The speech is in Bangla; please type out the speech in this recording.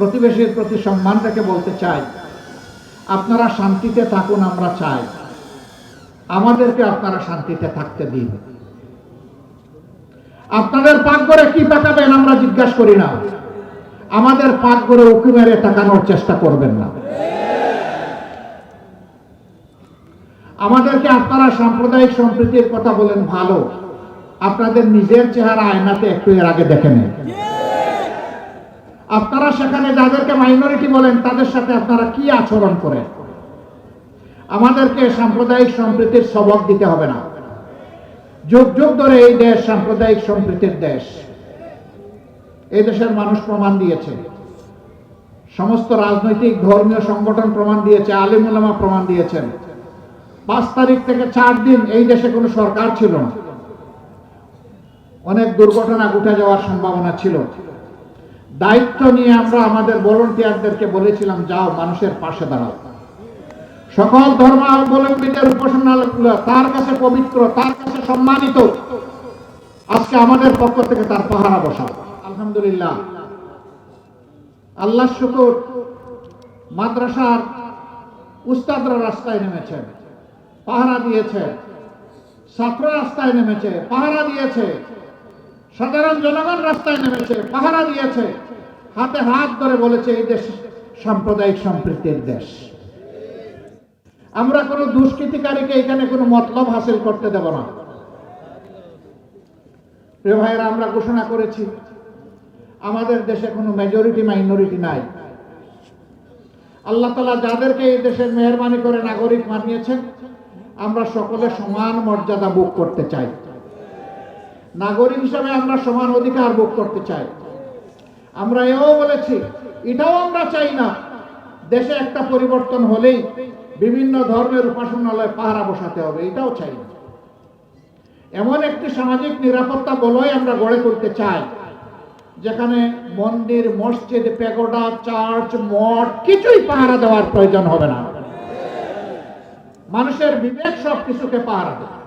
প্রতিবেশীর প্রতি সম্মান রেখে বলতে চাই। আপনারা শান্তিতে থাকুন, আমরা চাই। আমাদেরকে আপনারা শান্তিতে থাকতে দিন। আপনাদের পাক করে কি তাকাবেন আমরা জিজ্ঞাসা করি না। আমাদের পাক করে উকি মেরে তাকানোর চেষ্টা করবেন না। আমাদেরকে আপনারা সাম্প্রদায়িক সম্প্রীতির কথা বলেন, ভালো। আপনাদের নিজের চেহারা আয়নাতে একটু এর আগে দেখে নেন। আপনারা সেখানে যাদেরকে মাইনরিটি বলেন, তাদের সাথে আপনারা কি আচরণ করেন? আমাদেরকে সাম্প্রদায়িক সম্প্রীতির সবক দিতে হবে না। যুগ যুগ ধরে এই দেশ সাম্প্রদায়িক সম্প্রীতির দেশ। এই দেশের মানুষ প্রমাণ দিয়েছে। সমস্ত রাজনৈতিক, ধর্মীয় সংগঠন প্রমাণ দিয়েছে, আলিম উলামা প্রমাণ দিয়েছেন। পাঁচ তারিখ থেকে চার দিন এই দেশে কোনো সরকার ছিল না। অনেক দুর্ঘটনা ঘটে যাওয়ার সম্ভাবনা ছিল। দায়িত্ব নিয়ে আমরা আমাদের ভলেন্টিয়ারদেরকে বলেছিলাম, যাও, মানুষের পাশে দাঁড়াও। সকল ধর্মাবলম্বীদের উপাসনা তার কাছে পবিত্র, তার কাছে সম্মানিত। আজকে আমাদের পক্ষ থেকে তার পাহারা বসাও। আলহামদুলিল্লাহ। আল্লাহ শুকুর, মাদ্রাসার উস্তাদরা রাস্তায় নেমেছেন পাহারা দিয়েছে ছাত্র রাস্তায় নেমেছে, পাহারা দিয়েছে। সাধারণ জনগণ রাস্তায় নেমেছে, পাহারা দিয়েছে, হাতে হাত ধরে বলেছে, এই দেশ সাম্প্রদায়িক সম্প্রীতির দেশ। আমরা কোনো দুষ্কৃতিকারীকে এখানে কোনো মতলব হাসিল করতে দেব না। প্রিয় ভাইয়েরা, আমরা ঘোষণা করেছি, আমাদের দেশে কোনো মেজরিটি মাইনরিটি নাই। আল্লাহ তালা যাদেরকে এই দেশের মেহরবানি করে নাগরিক মানিয়েছেন আমরা সকলে সমান মর্যাদা ভোগ করতে চাই। নাগরিক হিসাবে আমরা সমান অধিকার ভোগ করতে চাই। আমরা এও বলেছি, এটাও আমরা চাই না, দেশে একটা পরিবর্তন হলেই বিভিন্ন ধর্মের উপাসনালয় পাহারা বসাতে হবে, এটাও চাই না। এমন একটি সামাজিক নিরাপত্তা বলয় আমরা গড়ে তুলতে চাই, যেখানে মন্দির, মসজিদ পেগোডা চার্চ, মঠ, কিছুই পাহারা দেওয়ার প্রয়োজন হবে না। মানুষের বিবেক সব কিছুকে পাহারা দেবে।